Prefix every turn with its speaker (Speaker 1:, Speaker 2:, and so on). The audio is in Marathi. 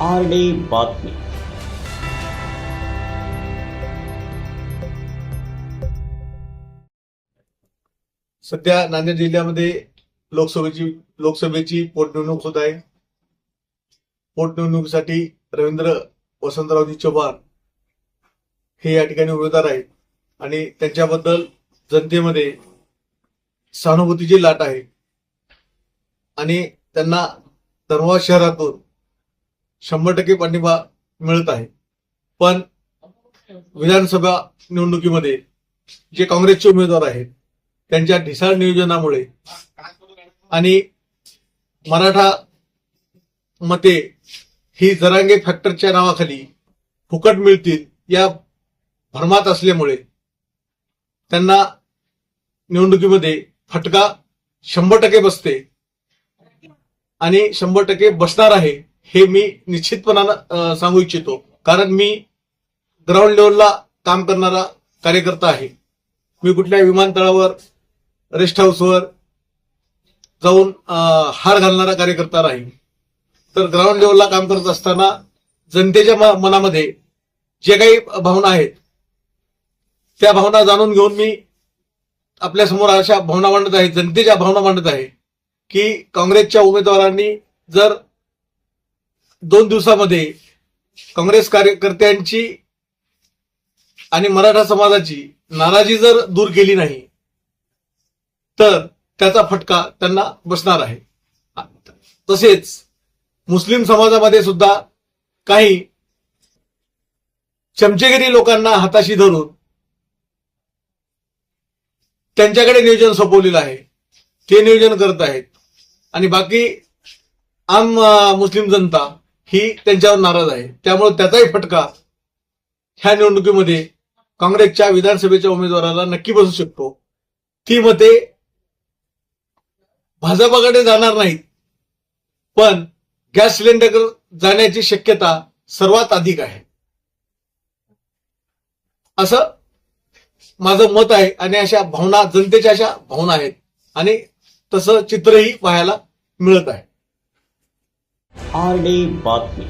Speaker 1: आरडी बातमी.
Speaker 2: सध्या नांदेड जिल्ह्यामध्ये लोकसभेची लोकसभेची पोटनिवडणूक होत आहे. पोटनिवडणुकीसाठी रवींद्र वसंतरावजी चव्हाण हे या ठिकाणी उमेदवार आहेत. आणि त्यांच्याबद्दल जनतेमध्ये सहानुभूतीची लाट आहे. आणि त्यांना धर्मवाद शहरातून शंभर टक्के पाठिंबा मिळत आहे. पण विधानसभा निवडणुकीमध्ये जे काँग्रेसचे उमेदवार आहेत त्यांच्या ढिसाळ नियोजनामुळे आणि मराठा मते ही जरांगे फॅक्टरच्या नावाखाली फुकट मिळतील या भ्रमात असल्यामुळे त्यांना निवडणुकीमध्ये फटका शंभर टक्के बसते आणि शंभर टक्के बसणार आहे हे मी निश्चितपणानं सांगू इच्छितो. कारण मी ग्राउंड लेवलला काम करणारा कार्यकर्ता आहे. मी कुठल्या विमानतळावर रेस्ट हाऊसवर जाऊन हार घालणारा कार्यकर्ता राहील तर ग्राउंड लेवलला काम करत असताना जनतेच्या म- मनामध्ये जे काही भावना आहेत त्या भावना जाणून घेऊन मी आपल्यासमोर अशा भावना मांडत आहे जनतेच्या भावना मांडत आहे की काँग्रेसच्या उमेदवारांनी जर दोन दिवसामध्ये काँग्रेस कार्यकर्त्यांची आणि मराठा समाजाची नाराजी जर दूर केली नाही तर त्याचा फटका त्यांना बसणार आहे. तसेच मुस्लिम समाजामध्ये सुद्धा काही चमचेगिरी लोकांना हाताशी धरून त्यांच्याकडे नियोजन सोपवलेलं आहे. ते नियोजन करत आहेत. आणि बाकी आम मुस्लिम जनता ही त्यांच्यावर नाराज आहे. त्यामुळे त्याचाही फटका ह्या निवडणुकीमध्ये काँग्रेसच्या विधानसभेच्या उमेदवाराला नक्की बसू शकतो. ती मते भाजपाकडे जाणार नाहीत पण गॅस सिलेंडर जाण्याची शक्यता सर्वात अधिक आहे. असं माझं मत आहे आणि अशा भावना जनतेच्या अशा भावना आहेत आणि तसं चित्रही पाहायला मिळत आहे.
Speaker 1: आरडी बातमी.